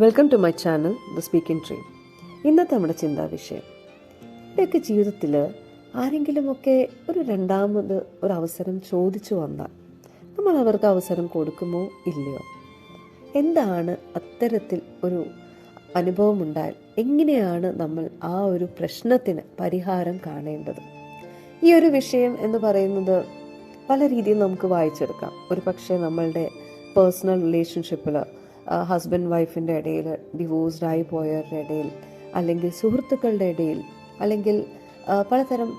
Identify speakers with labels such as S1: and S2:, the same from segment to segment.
S1: Welcome to my channel the speaking dream ഇന്നത്തെ നമ്മുടെ ചിന്താ വിഷയം. ഇവിടെയൊക്കെ ജീവിതത്തിൽ ആരെങ്കിലുമൊക്കെ ഒരു രണ്ടാമത് ഒരു അവസരം ചോദിച്ചു വന്നാൽ നമ്മൾ അവർക്ക് അവസരം കൊടുക്കുമോ ഇല്ലയോ? എന്താണ് അത്തരത്തിൽ ഒരു അനുഭവം ഉണ്ടായാൽ എങ്ങനെയാണ് നമ്മൾ ആ ഒരു പ്രശ്നത്തിന് പരിഹാരം കാണേണ്ടത്? ഈ ഒരു വിഷയം എന്ന് പറയുന്നത് പല രീതിയിൽ നമുക്ക് വായിച്ചെടുക്കാം. ഒരു പക്ഷേ നമ്മളുടെ പേഴ്സണൽ റിലേഷൻഷിപ്പിൽ ഹസ്ബൻഡ് വൈഫിന്റെ ഇടയിൽ ഡിവോഴ്സ്ഡ് ആയി പോയവരുടെ ഇടയിൽ അല്ലെങ്കിൽ സുഹൃത്തുക്കളുടെ ഇടയിൽ അല്ലെങ്കിൽ പലതരം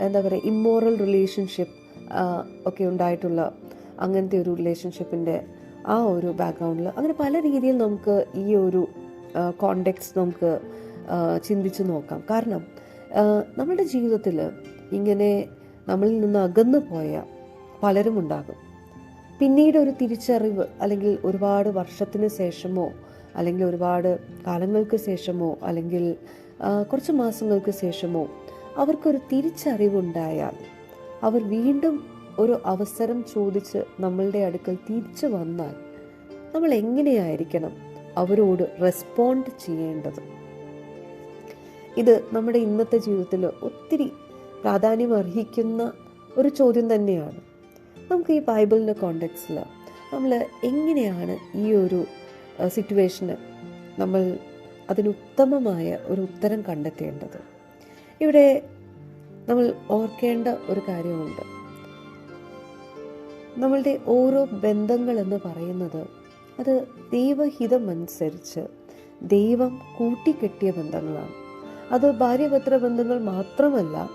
S1: എന്താ പറയുക ഇമ്മോറൽ റിലേഷൻഷിപ്പ് ഒക്കെ ഉണ്ടായിട്ടുള്ള അങ്ങനത്തെ ഒരു റിലേഷൻഷിപ്പിന്റെ ആ ഒരു ബാക്ക്ഗ്രൗണ്ടിൽ അങ്ങനെ പല രീതിയിൽ നമുക്ക് ഈ ഒരു കോണ്ടെക്സ് നമുക്ക് ചിന്തിച്ച് നോക്കാം. കാരണം നമ്മുടെ ജീവിതത്തിൽ ഇങ്ങനെ നമ്മളിൽ നിന്ന് അകന്നു പോയ പലരും ഉണ്ടാകും പിന്നീട് ഒരു തിരിച്ചറിവ് അല്ലെങ്കിൽ ഒരുപാട് വർഷത്തിന് ശേഷമോ അല്ലെങ്കിൽ ഒരുപാട് കാലങ്ങൾക്ക് ശേഷമോ അല്ലെങ്കിൽ കുറച്ച് മാസങ്ങൾക്ക് ശേഷമോ അവർക്കൊരു തിരിച്ചറിവുണ്ടായാൽ അവർ വീണ്ടും ഒരു അവസരം ചോദിച്ച് നമ്മളുടെ അടുക്കൽ തിരിച്ചു വന്നാൽ നമ്മൾ എങ്ങനെയായിരിക്കണം അവരോട് റെസ്പോണ്ട് ചെയ്യേണ്ടത്? ഇത് നമ്മുടെ ഇന്നത്തെ ജീവിതത്തിൽ ഒത്തിരി പ്രാധാന്യം അർഹിക്കുന്ന ഒരു ചോദ്യം തന്നെയാണ്. നമുക്ക് ഈ ബൈബിളിന്റെ കോണ്ടെക്സ്റ്റിൽ നമ്മൾ എങ്ങനെയാണ് ഈ ഒരു സിറ്റുവേഷന് നമ്മൾ അതിനുത്തമമായ ഒരു ഉത്തരം കണ്ടെത്തേണ്ടത്? ഇവിടെ നമ്മൾ ഓർക്കേണ്ട ഒരു കാര്യമുണ്ട്. നമ്മളുടെ ഓരോ ബന്ധങ്ങൾ എന്ന് പറയുന്നത് അത് ദൈവഹിതമനുസരിച്ച് ദൈവം കൂട്ടിക്കെട്ടിയ ബന്ധങ്ങളാണ്. അത് ഭാര്യപത്ര ബന്ധങ്ങൾ മാത്രമല്ല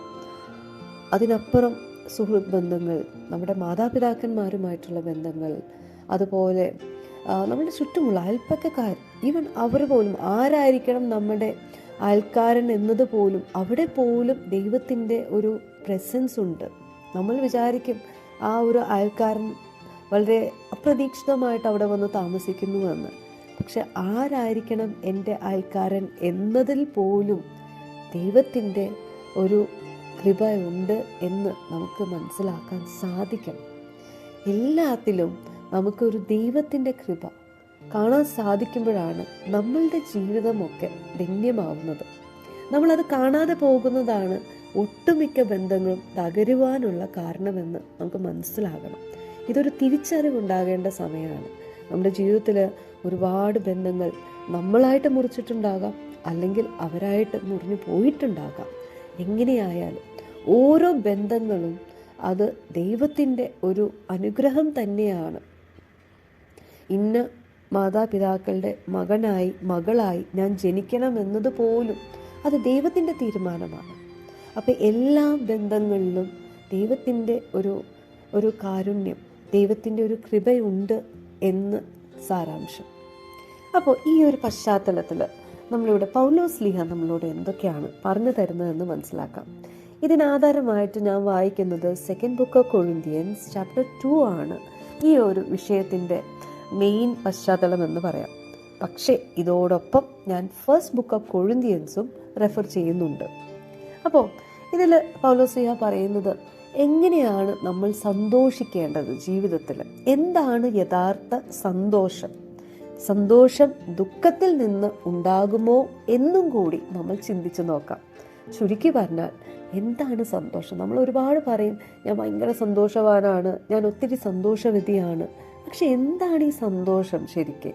S1: അതിനപ്പുറം സുഹൃത്ത് ബന്ധങ്ങൾ നമ്മുടെ മാതാപിതാക്കന്മാരുമായിട്ടുള്ള ബന്ധങ്ങൾ അതുപോലെ നമ്മുടെ ചുറ്റുമുള്ള അയൽപ്പക്കക്കാർ ഈവൻ അവർ പോലും ആരായിരിക്കണം നമ്മുടെ അയൽക്കാരൻ എന്നത് പോലും അവിടെ പോലും ദൈവത്തിന്റെ ഒരു പ്രസൻസ് ഉണ്ട്. നമ്മൾ വിചാരിക്കും ആ ഒരു അയൽക്കാരൻ വളരെ അപ്രതീക്ഷിതമായിട്ട് അവിടെ വന്ന് താമസിക്കുന്നുവെന്ന്. പക്ഷെ ആരായിരിക്കണം എന്റെ അയൽക്കാരൻ എന്നതിൽ പോലും ദൈവത്തിന്റെ ഒരു കൃപയുണ്ട് എന്ന് നമുക്ക് മനസ്സിലാക്കാൻ സാധിക്കണം. എല്ലാത്തിലും നമുക്കൊരു ദൈവത്തിന്റെ കൃപ കാണാൻ സാധിക്കുമ്പോഴാണ് നമ്മളുടെ ജീവിതമൊക്കെ ധന്യമാവുന്നത്. നമ്മളത് കാണാതെ പോകുന്നതാണ് ഒട്ടുമിക്ക ബന്ധങ്ങളും തകരുവാനുള്ള കാരണമെന്ന് നമുക്ക് മനസ്സിലാകണം. ഇതൊരു തിരിച്ചറിവുണ്ടാകേണ്ട സമയമാണ്. നമ്മുടെ ജീവിതത്തിൽ ഒരുപാട് ബന്ധങ്ങൾ നമ്മളായിട്ട് മുറിച്ചിട്ടുണ്ടാകാം അല്ലെങ്കിൽ അവരായിട്ട് മുറിഞ്ഞു പോയിട്ടുണ്ടാകാം. എങ്ങനെയായാലും ഓരോ ബന്ധങ്ങളും അത് ദൈവത്തിന്റെ ഒരു അനുഗ്രഹം തന്നെയാണ്. ഇന്ന് മാതാപിതാക്കളുടെ മകനായി മകളായി ഞാൻ ജനിക്കണം എന്നത് പോലും അത് ദൈവത്തിന്റെ തീരുമാനമാണ്. അപ്പം എല്ലാ ബന്ധങ്ങളിലും ദൈവത്തിന്റെ ഒരു ഒരു കാരുണ്യം ദൈവത്തിന്റെ ഒരു കൃപയുണ്ട് എന്ന് സാരാംശം. അപ്പോൾ ഈ ഒരു പശ്ചാത്തലത്തിൽ നമ്മളിവിടെ പൗലോസ് ലീഹ നമ്മളോട് എന്തൊക്കെയാണ് പറഞ്ഞു തരുന്നതെന്ന് മനസ്സിലാക്കാം. ഇതിനാധാരമായിട്ട് ഞാൻ വായിക്കുന്നത് second book of Corinthians chapter two ആണ്. ഈ ഒരു വിഷയത്തിന്റെ മെയിൻ പശ്ചാത്തലം എന്ന് പറയാം. പക്ഷേ ഇതോടൊപ്പം ഞാൻ ഫസ്റ്റ് ബുക്ക് ഓഫ് കൊഴിന്ത്യൻസും റെഫർ ചെയ്യുന്നുണ്ട്. അപ്പോൾ ഇതിൽ പൗലോസിയ പറയുന്നത് എങ്ങനെയാണ് നമ്മൾ സന്തോഷിക്കേണ്ടത് ജീവിതത്തിൽ എന്താണ് യഥാർത്ഥ സന്തോഷം? സന്തോഷം ദുഃഖത്തിൽ നിന്ന് ഉണ്ടാകുമോ എന്നും കൂടി നമ്മൾ ചിന്തിച്ചു നോക്കാം. ചുരുക്കി പറഞ്ഞാൽ എന്താണ് സന്തോഷം? നമ്മൾ ഒരുപാട് പറയും ഞാൻ ഭയങ്കര സന്തോഷവാനാണ് ഞാൻ ഒത്തിരി സന്തോഷവതിയാണ്. പക്ഷെ എന്താണ് ഈ സന്തോഷം ശരിക്കും?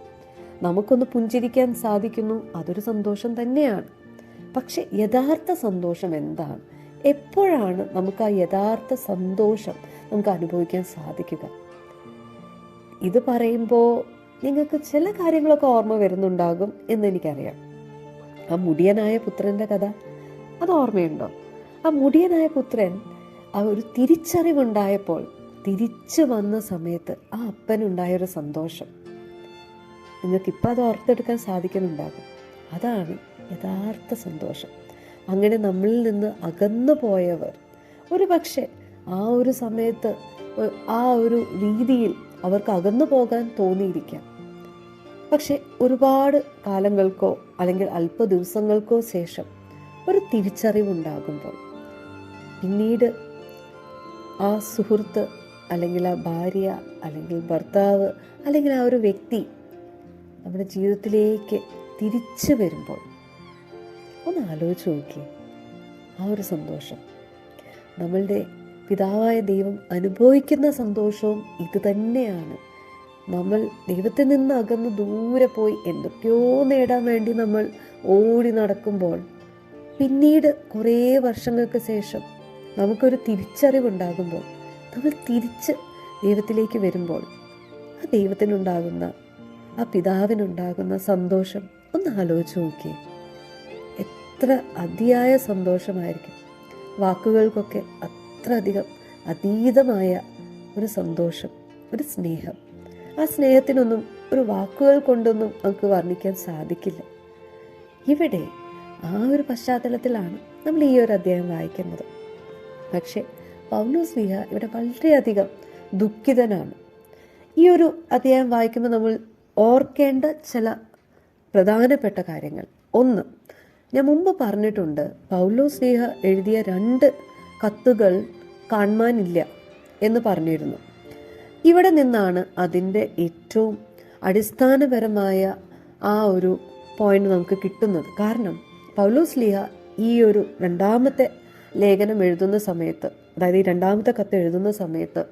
S1: നമുക്കൊന്ന് പുഞ്ചിരിക്കാൻ സാധിക്കുന്നു അതൊരു സന്തോഷം തന്നെയാണ്. പക്ഷെ യഥാർത്ഥ സന്തോഷം എന്താണ്? എപ്പോഴാണ് നമുക്ക് ആ യഥാർത്ഥ സന്തോഷം നമുക്ക് അനുഭവിക്കാൻ സാധിക്കുക? ഇത് പറയുമ്പോൾ നിങ്ങൾക്ക് ചില കാര്യങ്ങളൊക്കെ ഓർമ്മ വരുന്നുണ്ടാകും എന്ന് എന്നെനിക്കറിയാം. ആ മുടിയനായ പുത്രന്റെ കഥ അത് ഓർമ്മയുണ്ടോ? ആ മുടിയനായ പുത്രൻ ആ ഒരു തിരിച്ചറിവുണ്ടായപ്പോൾ തിരിച്ചു വന്ന സമയത്ത് ആ അപ്പനുണ്ടായൊരു സന്തോഷം. നിങ്ങൾക്കിപ്പോൾ അത് ഓർത്തെടുക്കാൻ സാധിക്കുന്നുണ്ടാകും. അതാണ് യഥാർത്ഥ സന്തോഷം. അങ്ങനെ നമ്മളിൽ നിന്ന് അകന്നു പോയവർ ഒരു പക്ഷേ ആ ഒരു സമയത്ത് ആ ഒരു രീതിയിൽ അവർക്ക് അകന്നു പോകാൻ തോന്നിയിരിക്കാം. പക്ഷെ ഒരുപാട് കാലങ്ങൾക്കോ അല്ലെങ്കിൽ അല്പ ദിവസങ്ങൾക്കോ ശേഷം ഒരു തിരിച്ചറിവുണ്ടാകുമ്പോൾ പിന്നീട് ആ സുഹൃത്ത് അല്ലെങ്കിൽ ആ ഭാര്യ അല്ലെങ്കിൽ ഭർത്താവ് അല്ലെങ്കിൽ ആ ഒരു വ്യക്തി നമ്മുടെ ജീവിതത്തിലേക്ക് തിരിച്ചു വരുമ്പോൾ ഒന്ന് ആലോചിച്ച് നോക്കിയേ. ആ ഒരു സന്തോഷം. നമ്മളുടെ പിതാവായ ദൈവം അനുഭവിക്കുന്ന സന്തോഷവും ഇത് തന്നെയാണ്. നമ്മൾ ദൈവത്തിൽ നിന്ന് അകന്ന് ദൂരെ പോയി എന്തൊക്കെയോ നേടാൻ വേണ്ടി നമ്മൾ ഓടി നടക്കുമ്പോൾ പിന്നീട് കുറേ വർഷങ്ങൾക്ക് ശേഷം നമുക്കൊരു തിരിച്ചറിവുണ്ടാകുമ്പോൾ നമ്മൾ തിരിച്ച് ദൈവത്തിലേക്ക് വരുമ്പോൾ ആ ദൈവത്തിനുണ്ടാകുന്ന ആ പിതാവിനുണ്ടാകുന്ന സന്തോഷം ഒന്ന് ആലോചിച്ച് നോക്കിയേ. എത്ര അതിയായ സന്തോഷമായിരിക്കും. വാക്കുകൾക്കൊക്കെ അത്ര അധികം അതീതമായ ഒരു സന്തോഷം ഒരു സ്നേഹം. ആ സ്നേഹത്തിനൊന്നും ഒരു വാക്കുകൾ കൊണ്ടൊന്നും നമുക്ക് വർണിക്കാൻ സാധിക്കില്ല. ഇവിടെ ആ ഒരു പശ്ചാത്തലത്തിലാണ് നമ്മൾ ഈ ഒരു അധ്യായം വായിക്കുന്നത്. പക്ഷേ പൗലോസ് ലീഹ ഇവിടെ വളരെയധികം ദുഃഖിതനാണ്. ഈ ഒരു അധ്യായം വായിക്കുമ്പോൾ നമ്മൾ ഓർക്കേണ്ട ചില പ്രധാനപ്പെട്ട കാര്യങ്ങൾ. ഒന്ന് ഞാൻ മുമ്പ് പറഞ്ഞിട്ടുണ്ട് പൗലോസ് ലീഹ എഴുതിയ രണ്ട് കത്തുകൾ കാണുവാനില്ല എന്ന് പറഞ്ഞിരുന്നു. ഇവിടെ നിന്നാണ് അതിന്റെ ഏറ്റവും അടിസ്ഥാനപരമായ ആ ഒരു പോയിന്റ് നമുക്ക് കിട്ടുന്നത്. കാരണം പൗലോസ് ലിഹ ഈ ഒരു രണ്ടാമത്തെ ലേഖനം എഴുതുന്ന സമയത്ത് അതായത് ഈ രണ്ടാമത്തെ കത്ത് എഴുതുന്ന സമയത്ത്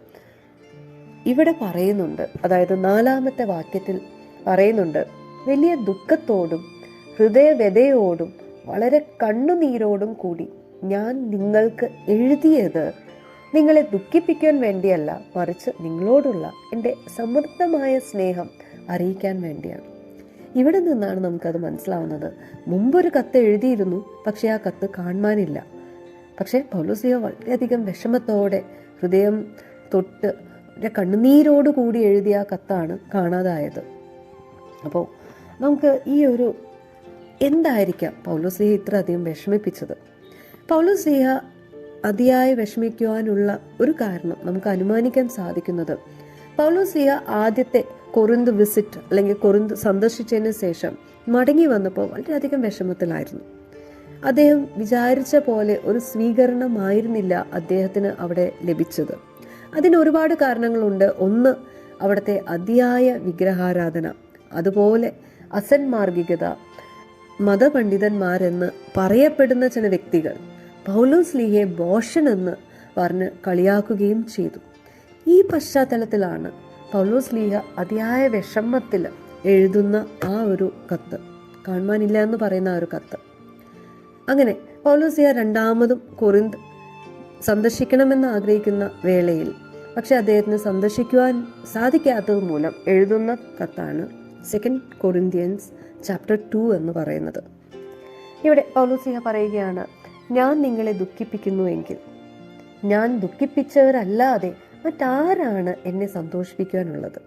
S1: ഇവിടെ പറയുന്നുണ്ട്. അതായത് നാലാമത്തെ വാക്യത്തിൽ പറയുന്നുണ്ട് വലിയ ദുഃഖത്തോടും ഹൃദയവ്യതയോടും വളരെ കണ്ണുനീരോടും കൂടി ഞാൻ നിങ്ങൾക്ക് എഴുതിയത് നിങ്ങളെ ദുഃഖിപ്പിക്കാൻ വേണ്ടിയല്ല മറിച്ച് നിങ്ങളോടുള്ള എന്റെ സമൃദ്ധമായ സ്നേഹം അറിയിക്കാൻ വേണ്ടിയാണ്. ഇവിടെ നിന്നാണ് നമുക്കത് മനസ്സിലാവുന്നത്. മുമ്പൊരു കത്ത് എഴുതിയിരുന്നു പക്ഷെ ആ കത്ത് കാണുവാനില്ല. പക്ഷേ പൗലോസിയോ വളരെയധികം വിഷമത്തോടെ ഹൃദയം തൊട്ട് കണ്ണുനീരോട് കൂടി എഴുതിയ ആ കത്താണ് കാണാതായത്. അപ്പോൾ നമുക്ക് ഈ ഒരു എന്തായിരിക്കാം പൗലോസ്ലിഹ ഇത്ര അധികം വിഷമിപ്പിച്ചത്? പൗലോസിയ അതിയായി വിഷമിക്കുവാനുള്ള ഒരു കാരണം നമുക്ക് അനുമാനിക്കാൻ സാധിക്കുന്നത് പൗലോസിയ ആദ്യത്തെ കൊറിന്ത് വിസിറ്റ് അല്ലെങ്കിൽ കൊറിന്ത് സന്ദർശിച്ചതിന് ശേഷം മടങ്ങി വന്നപ്പോൾ വളരെയധികം വിഷമത്തിലായിരുന്നു. അദ്ദേഹം വിചാരിച്ച പോലെ ഒരു സ്വീകരണമായിരുന്നില്ല അദ്ദേഹത്തിന് അവിടെ ലഭിച്ചത്. അതിന് ഒരുപാട് കാരണങ്ങളുണ്ട്. ഒന്ന് അവിടുത്തെ അതിയായ വിഗ്രഹാരാധന അതുപോലെ അസന്മാർഗികത മതപണ്ഡിതന്മാരെന്ന് പറയപ്പെടുന്ന ചില വ്യക്തികൾ. പൗലോസ് ലീഹയെ ബോഷൻ എന്ന് പറഞ്ഞ് കളിയാക്കുകയും ചെയ്തു. ഈ പശ്ചാത്തലത്തിലാണ് പൗലോസ് ലീഹ അതിയായ വിഷമത്തിൽ എഴുതുന്ന ആ ഒരു കത്ത് കാണുവാനില്ല എന്ന് പറയുന്ന ആ ഒരു കത്ത്. അങ്ങനെ പൗലോസ് ലീഹ രണ്ടാമതും കൊറിന്ത് സന്ദർശിക്കണമെന്ന് ആഗ്രഹിക്കുന്ന വേളയിൽ പക്ഷെ അദ്ദേഹത്തിന് സന്ദർശിക്കുവാൻ സാധിക്കാത്തത് മൂലം എഴുതുന്ന കത്താണ് സെക്കൻഡ് കൊറിന്ത്യൻസ് ചാപ്റ്റർ ടു എന്ന് പറയുന്നത്. ഇവിടെ പൗലോസിഹ പറയുകയാണ് ഞാൻ നിങ്ങളെ ദുഃഖിപ്പിക്കുന്നുവെങ്കിൽ ഞാൻ ദുഃഖിപ്പിച്ചവരല്ലാതെ മറ്റാരാണ് എന്നെ സന്തോഷിപ്പിക്കാനുള്ളത്?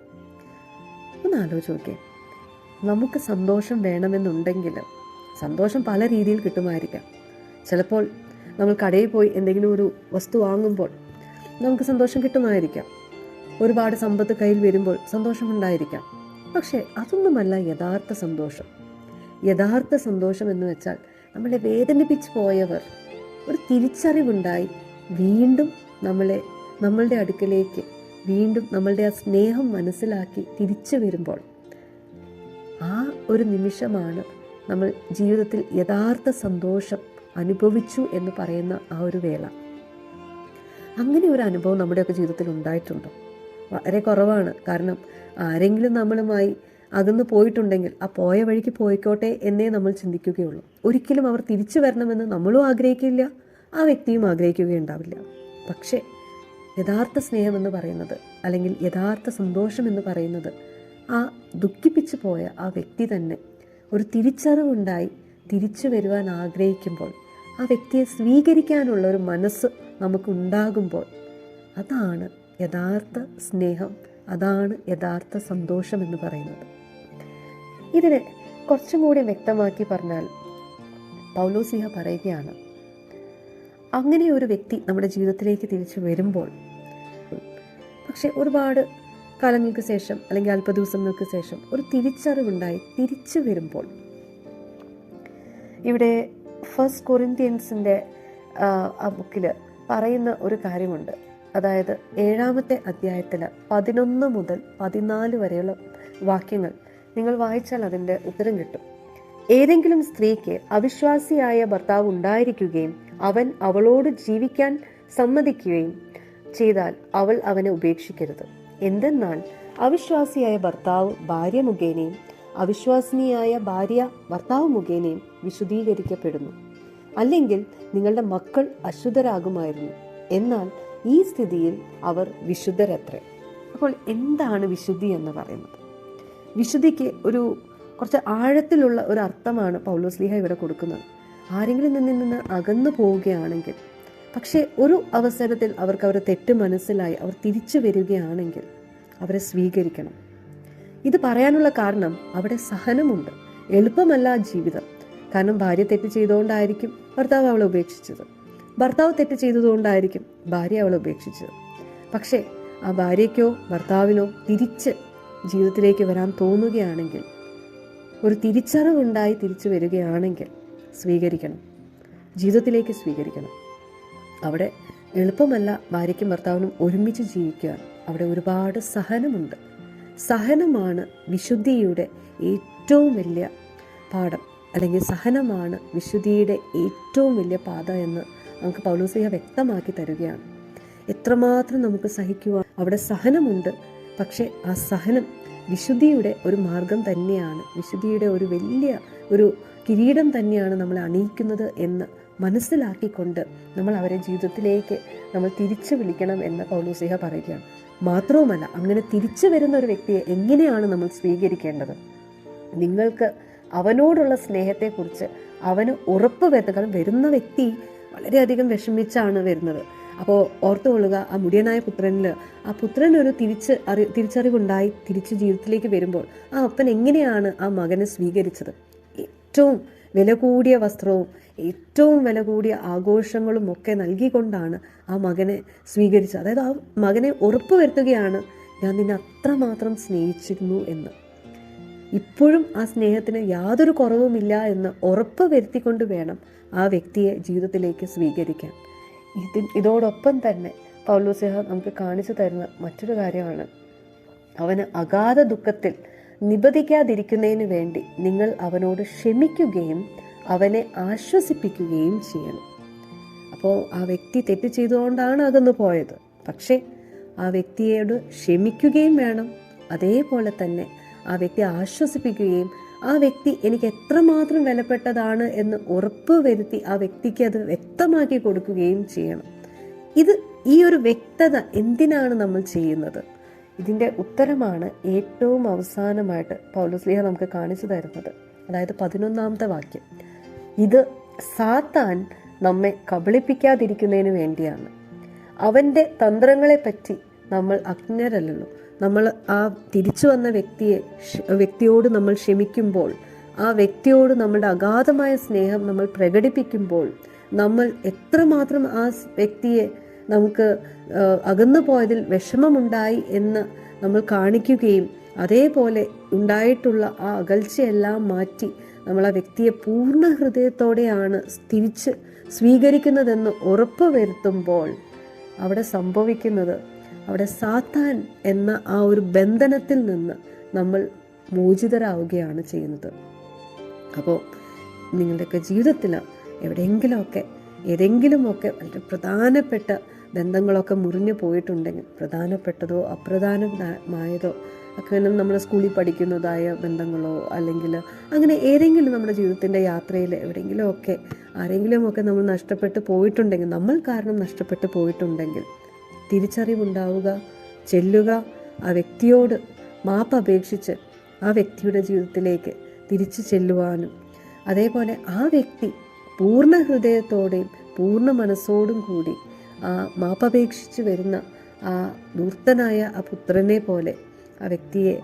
S1: ഒന്ന് ആലോചിച്ച് നോക്കിയേ. നമുക്ക് സന്തോഷം വേണമെന്നുണ്ടെങ്കിൽ സന്തോഷം പല രീതിയിൽ കിട്ടുമായിരിക്കാം. ചിലപ്പോൾ നമ്മൾ കടയിൽ പോയി എന്തെങ്കിലും ഒരു വസ്തു വാങ്ങുമ്പോൾ നമുക്ക് സന്തോഷം കിട്ടുമായിരിക്കാം. ഒരുപാട് സമ്പത്ത് കയ്യിൽ വരുമ്പോൾ സന്തോഷമുണ്ടായിരിക്കാം പക്ഷേ അതൊന്നുമല്ല യഥാർത്ഥ സന്തോഷം. യഥാർത്ഥ സന്തോഷം എന്ന് വെച്ചാൽ നമ്മളെ വേദനിപ്പിച്ച് പോയവർ ഒരു തിരിച്ചറിവുണ്ടായി വീണ്ടും നമ്മളെ നമ്മളുടെ അടുക്കലേക്ക് വീണ്ടും നമ്മളുടെ ആ സ്നേഹം മനസ്സിലാക്കി തിരിച്ചു വരുമ്പോൾ ആ ഒരു നിമിഷമാണ് നമ്മൾ ജീവിതത്തിൽ യഥാർത്ഥ സന്തോഷം അനുഭവിച്ചു എന്ന് പറയുന്ന ആ ഒരു വേള. അങ്ങനെ ഒരു അനുഭവം നമ്മുടെയൊക്കെ ജീവിതത്തിൽ ഉണ്ടായിട്ടുണ്ടോ. വളരെ കുറവാണ്. കാരണം ആരെങ്കിലും നമ്മളുമായി അകന്ന് പോയിട്ടുണ്ടെങ്കിൽ ആ പോയ വഴിക്ക് പോയിക്കോട്ടെ എന്നേ നമ്മൾ ചിന്തിക്കുകയുള്ളൂ. ഒരിക്കലും അവർ തിരിച്ചു വരണമെന്ന് നമ്മളും ആഗ്രഹിക്കില്ല ആ വ്യക്തിയും ആഗ്രഹിക്കുകയുണ്ടാവില്ല. പക്ഷേ യഥാർത്ഥ സ്നേഹമെന്ന് പറയുന്നത് അല്ലെങ്കിൽ യഥാർത്ഥ സന്തോഷം എന്ന് പറയുന്നത് ആ ദുഃഖിപ്പിച്ചു പോയ ആ വ്യക്തി തന്നെ ഒരു തിരിച്ചറിവുണ്ടായി തിരിച്ചു വരുവാൻ ആഗ്രഹിക്കുമ്പോൾ ആ വ്യക്തിയെ സ്വീകരിക്കാനുള്ള ഒരു മനസ്സ് നമുക്കുണ്ടാകുമ്പോൾ അതാണ് യഥാർത്ഥ സ്നേഹം അതാണ് യഥാർത്ഥ സന്തോഷം എന്ന് പറയുന്നത്. ഇതിനെ കുറച്ചും കൂടി വ്യക്തമാക്കി പറഞ്ഞാൽ പൗലോസിഹ പറയുകയാണ് അങ്ങനെ ഒരു വ്യക്തി നമ്മുടെ ജീവിതത്തിലേക്ക് തിരിച്ചു വരുമ്പോൾ പക്ഷെ ഒരുപാട് കാലങ്ങൾക്ക് ശേഷം അല്ലെങ്കിൽ അല്പ ദിവസങ്ങൾക്ക് ശേഷം ഒരു തിരിച്ചറിവുണ്ടായി തിരിച്ചു വരുമ്പോൾ. ഇവിടെ ഫസ്റ്റ് കൊറിന്ത്യൻസിന്റെ ആ ബുക്കിൽ പറയുന്ന ഒരു കാര്യമുണ്ട്. അതായത് ഏഴാമത്തെ അധ്യായത്തിൽ പതിനൊന്ന് മുതൽ പതിനാല് വരെയുള്ള വാക്യങ്ങൾ നിങ്ങൾ വായിച്ചാൽ അതിന്റെ ഉത്തരം കിട്ടും. ഏതെങ്കിലും സ്ത്രീക്ക് അവിശ്വാസിയായ ഭർത്താവ് ഉണ്ടായിരിക്കുകയും അവൻ അവളോട് ജീവിക്കാൻ സമ്മതിക്കുകയും ചെയ്താൽ അവൾ അവനെ ഉപേക്ഷിക്കരുത്. എന്തെന്നാൽ അവിശ്വാസിയായ ഭർത്താവ് ഭാര്യ മുഖേനയും അവിശ്വാസിനിയായ ഭാര്യ ഭർത്താവ് മുഖേനയും വിശുദ്ധീകരിക്കപ്പെടുന്നു. അല്ലെങ്കിൽ നിങ്ങളുടെ മക്കൾ അശുദ്ധരാകുമായിരുന്നു. എന്നാൽ ഈ സ്ഥിതിയിൽ അവർ വിശുദ്ധരത്രേ. അപ്പോൾ എന്താണ് വിശുദ്ധി എന്ന് പറയുന്നത്? വിശുദ്ധിക്ക് ഒരു കുറച്ച് ആഴത്തിലുള്ള ഒരു അർത്ഥമാണ് പൗലോസ്ലിഹ ഇവിടെ കൊടുക്കുന്നത്. ആരെങ്കിലും നിന്നിൽ നിന്ന് അകന്നു പോവുകയാണെങ്കിൽ പക്ഷേ ഒരു അവസരത്തിൽ അവർക്ക് അവരെ തെറ്റ് മനസ്സിലായി അവർ തിരിച്ചു വരികയാണെങ്കിൽ അവരെ സ്വീകരിക്കണം. ഇത് പറയാനുള്ള കാരണം അവിടെ സഹനമുണ്ട്. എളുപ്പമല്ല ജീവിതം. കാരണം ഭാര്യ തെറ്റ് ചെയ്തുകൊണ്ടായിരിക്കും ഭർത്താവ് അവളെ ഉപേക്ഷിച്ചത്. ഭർത്താവ് തെറ്റ് ചെയ്തതുകൊണ്ടായിരിക്കും ഭാര്യ അവളെ ഉപേക്ഷിച്ചത്. പക്ഷേ ആ ഭാര്യയ്ക്കോ ഭർത്താവിനോ തിരിച്ച് ജീവിതത്തിലേക്ക് വരാൻ തോന്നുകയാണെങ്കിൽ ഒരു തിരിച്ചറിവുണ്ടായി തിരിച്ചു വരികയാണെങ്കിൽ സ്വീകരിക്കണം. ജീവിതത്തിലേക്ക് സ്വീകരിക്കണം. അവിടെ എളുപ്പമല്ല ഭാര്യയ്ക്കും ഭർത്താവിനും ഒരുമിച്ച് ജീവിക്കാൻ. അവിടെ ഒരുപാട് സഹനമുണ്ട്. സഹനമാണ് വിശുദ്ധിയുടെ ഏറ്റവും വലിയ പാഠം. അല്ലെങ്കിൽ സഹനമാണ് വിശുദ്ധിയുടെ ഏറ്റവും വലിയ പാത എന്ന് നമുക്ക് പൗലോസിയ വ്യക്തമാക്കി തരികയാണ്. എത്രമാത്രം നമുക്ക് സഹിക്കുവാൻ അവിടെ സഹനമുണ്ട്. പക്ഷേ ആ സഹനം വിശുദ്ധിയുടെ ഒരു മാർഗം തന്നെയാണ്. വിശുദ്ധിയുടെ ഒരു വലിയ ഒരു കിരീടം തന്നെയാണ് നമ്മളെ അണിയിക്കുന്നത് എന്ന് മനസ്സിലാക്കിക്കൊണ്ട് നമ്മൾ അവരെ ജീവിതത്തിലേക്ക് നമ്മൾ തിരിച്ചു വിളിക്കണം എന്ന് പൗലോസിഹ പറയുകയാണ്. മാത്രവുമല്ല അങ്ങനെ തിരിച്ചു വരുന്ന ഒരു വ്യക്തിയെ എങ്ങനെയാണ് നമ്മൾ സ്വീകരിക്കേണ്ടത്? നിങ്ങൾക്ക് അവനോടുള്ള സ്നേഹത്തെക്കുറിച്ച് അവന് ഉറപ്പ് കാരണം വരുന്ന വ്യക്തി വളരെയധികം വിഷമിച്ചാണ് വരുന്നത്. അപ്പോൾ ഓർത്തുകൊള്ളുക ആ മുടിയനായ പുത്രനിൽ ആ പുത്രനൊരു തിരിച്ച് അറി തിരിച്ചറിവുണ്ടായി തിരിച്ച് ജീവിതത്തിലേക്ക് വരുമ്പോൾ ആ അപ്പൻ എങ്ങനെയാണ് ആ മകനെ സ്വീകരിച്ചത്? ഏറ്റവും വില കൂടിയ വസ്ത്രവും ഏറ്റവും വില കൂടിയ ആഘോഷങ്ങളും ഒക്കെ നൽകിക്കൊണ്ടാണ് ആ മകനെ സ്വീകരിച്ചത്. അതായത് ആ മകനെ ഉറപ്പ് വരുത്തുകയാണ് ഞാൻ നിന്നെ അത്രമാത്രം സ്നേഹിച്ചിരുന്നു എന്ന്. ഇപ്പോഴും ആ സ്നേഹത്തിന് യാതൊരു കുറവുമില്ല എന്ന് ഉറപ്പ് വരുത്തിക്കൊണ്ട് വേണം ആ വ്യക്തിയെ ജീവിതത്തിലേക്ക് സ്വീകരിക്കാൻ. ഇതി ഇതോടൊപ്പം തന്നെ പൗലോസിഹ നമുക്ക് കാണിച്ചു തരുന്ന മറ്റൊരു കാര്യമാണ്. അവന് അഗാധ ദുഃഖത്തിൽ നിബദിക്കാതിരിക്കുന്നതിന് വേണ്ടി നിങ്ങൾ അവനോട് ക്ഷമിക്കുകയും അവനെ ആശ്വസിപ്പിക്കുകയും ചെയ്യണം. അപ്പോൾ ആ വ്യക്തി തെറ്റ് ചെയ്തുകൊണ്ടാണ് അകന്നു പോയത്. പക്ഷേ ആ വ്യക്തിയോട് ക്ഷമിക്കുകയും വേണം. അതേപോലെ തന്നെ ആ വ്യക്തി ആശ്വസിപ്പിക്കുകയും ആ വ്യക്തി എനിക്ക് എത്രമാത്രം വിലപ്പെട്ടതാണ് എന്ന് ഉറപ്പ് വരുത്തി ആ വ്യക്തിക്ക് അത് വ്യക്തമാക്കി കൊടുക്കുകയും ചെയ്യണം. ഇത് ഈ ഒരു വ്യക്തത എന്തിനാണ് നമ്മൾ ചെയ്യുന്നത്? ഇതിന്റെ ഉത്തരമാണ് ഏറ്റവും അവസാനമായിട്ട് പൗലോസ്ലിഹ നമുക്ക് കാണിച്ചു തരുന്നത്. അതായത് പതിനൊന്നാമത്തെ വാക്യം. ഇത് സാത്താൻ നമ്മെ കബളിപ്പിക്കാതിരിക്കുന്നതിന് വേണ്ടിയാണ്. അവന്റെ തന്ത്രങ്ങളെപ്പറ്റി നമ്മൾ അജ്ഞരല്ലല്ലോ. നമ്മൾ ആ തിരിച്ചു വന്ന വ്യക്തിയെ വ്യക്തിയോട് നമ്മൾ ക്ഷമിക്കുമ്പോൾ ആ വ്യക്തിയോട് നമ്മളുടെ അഗാധമായ സ്നേഹം നമ്മൾ പ്രകടിപ്പിക്കുമ്പോൾ നമ്മൾ എത്രമാത്രം ആ വ്യക്തിയെ നമുക്ക് അകന്നു പോയതിൽ വിഷമമുണ്ടായി എന്ന് നമ്മൾ കാണിക്കുകയും അതേപോലെ ഉണ്ടായിട്ടുള്ള ആ അകൽച്ചയെല്ലാം മാറ്റി നമ്മൾ ആ വ്യക്തിയെ പൂർണ ഹൃദയത്തോടെയാണ് തിരിച്ച് സ്വീകരിക്കുന്നതെന്ന് ഉറപ്പ് വരുത്തുമ്പോൾ അവിടെ സംഭവിക്കുന്നത് അവിടെ സാത്താൻ എന്ന ആ ഒരു ബന്ധനത്തിൽ നിന്ന് നമ്മൾ മോചിതരാവുകയാണ് ചെയ്യുന്നത്. അപ്പോൾ നിങ്ങളുടെയൊക്കെ ജീവിതത്തിൽ എവിടെയെങ്കിലുമൊക്കെ ഏതെങ്കിലുമൊക്കെ വളരെ പ്രധാനപ്പെട്ട ബന്ധങ്ങളൊക്കെ മുറിഞ്ഞു പോയിട്ടുണ്ടെങ്കിൽ പ്രധാനപ്പെട്ടതോ അപ്രധാനമായതോ ഒക്കെ നമ്മൾ സ്കൂളിൽ പഠിക്കുന്നതായ ബന്ധങ്ങളോ അല്ലെങ്കിൽ അങ്ങനെ ഏതെങ്കിലും നമ്മുടെ ജീവിതത്തിന്റെ യാത്രയിൽ എവിടെയെങ്കിലും ഒക്കെ ആരെങ്കിലും ഒക്കെ നമ്മൾ നഷ്ടപ്പെട്ട് പോയിട്ടുണ്ടെങ്കിൽ നമ്മൾ കാരണം നഷ്ടപ്പെട്ട് പോയിട്ടുണ്ടെങ്കിൽ തിരിച്ചറിവുണ്ടാവുക ചെല്ലുക ആ വ്യക്തിയോട് മാപ്പ് അപേക്ഷിച്ച് ആ വ്യക്തിയുടെ ജീവിതത്തിലേക്ക് തിരിച്ചു ചെല്ലുവാനും അതേപോലെ ആ വ്യക്തി പൂർണ ഹൃദയത്തോടെയും പൂർണ മനസ്സോടും കൂടി ആ മാപ്പപേക്ഷിച്ച് വരുന്ന ആ ദൂർത്തനായ ആ പുത്രനെ പോലെ ആ വ്യക്തിയെ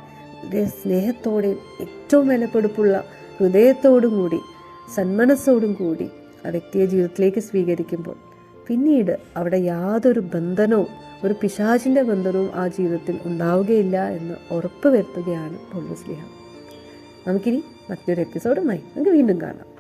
S1: സ്നേഹത്തോടെയും ഏറ്റവും വിലപ്പെടുപ്പുള്ള ഹൃദയത്തോടും കൂടി സന്മനസ്സോടും കൂടി ആ വ്യക്തിയെ ജീവിതത്തിലേക്ക് സ്വീകരിക്കുമ്പോൾ പിന്നീട് അവിടെ യാതൊരു ബന്ധനവും ഒരു പിശാചിന്റെ ബന്ധനവും ആ ജീവിതത്തിൽ ഉണ്ടാവുകയില്ല എന്ന് ഉറപ്പ് വരുത്തുകയാണ് പൊള്ളുസ്ലിഹ നമുക്കിനി മറ്റൊരു എപ്പിസോഡുമായി നമുക്ക് വീണ്ടും കാണാം.